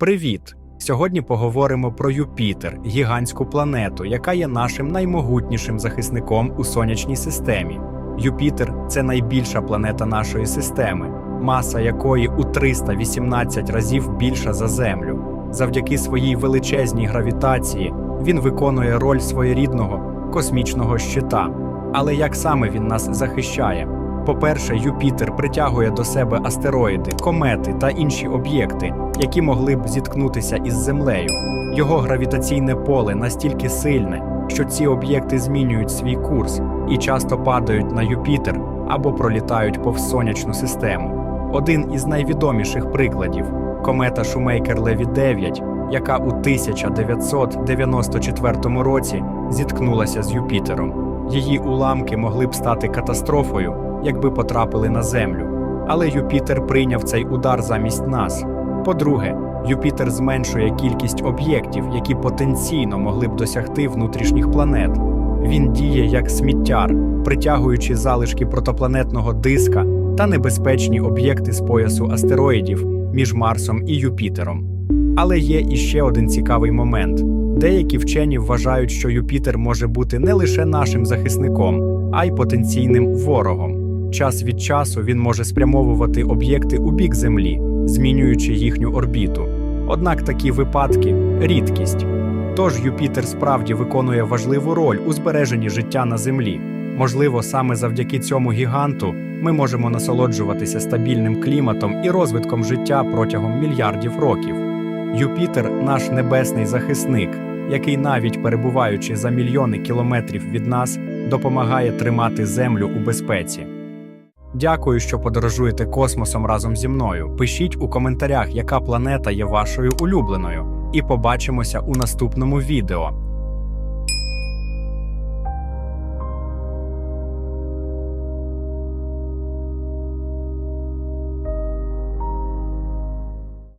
Привіт! Сьогодні поговоримо про Юпітер, гігантську планету, яка є нашим наймогутнішим захисником у сонячній системі. Юпітер це найбільша планета нашої системи, маса якої у 318 разів більша за Землю. Завдяки своїй величезній гравітації він виконує роль своєрідного космічного щита. Але як саме він нас захищає? По-перше, Юпітер притягує до себе астероїди, комети та інші об'єкти, які могли б зіткнутися із Землею. Його гравітаційне поле настільки сильне, що ці об'єкти змінюють свій курс і часто падають на Юпітер або пролітають повз сонячну систему. Один із найвідоміших прикладів комета Шумейкер Леві 9, яка у 1994 році зіткнулася з Юпітером. Її уламки могли б стати катастрофою, якби потрапили на Землю. Але Юпітер прийняв цей удар замість нас. По-друге, Юпітер зменшує кількість об'єктів, які потенційно могли б досягти внутрішніх планет. Він діє як сміттяр, притягуючи залишки протопланетного диска та небезпечні об'єкти з поясу астероїдів між Марсом і Юпітером. Але є іще один цікавий момент. Деякі вчені вважають, що Юпітер може бути не лише нашим захисником, а й потенційним ворогом. Час від часу він може спрямовувати об'єкти у бік Землі, змінюючи їхню орбіту. Однак такі випадки рідкість. Тож Юпітер справді виконує важливу роль у збереженні життя на Землі. Можливо, саме завдяки цьому гіганту ми можемо насолоджуватися стабільним кліматом і розвитком життя протягом мільярдів років. Юпітер наш небесний захисник, який, навіть перебуваючи за мільйони кілометрів від нас, допомагає тримати Землю у безпеці. Дякую, що подорожуєте космосом разом зі мною. Пишіть у коментарях, яка планета є вашою улюбленою, і побачимося у наступному відео.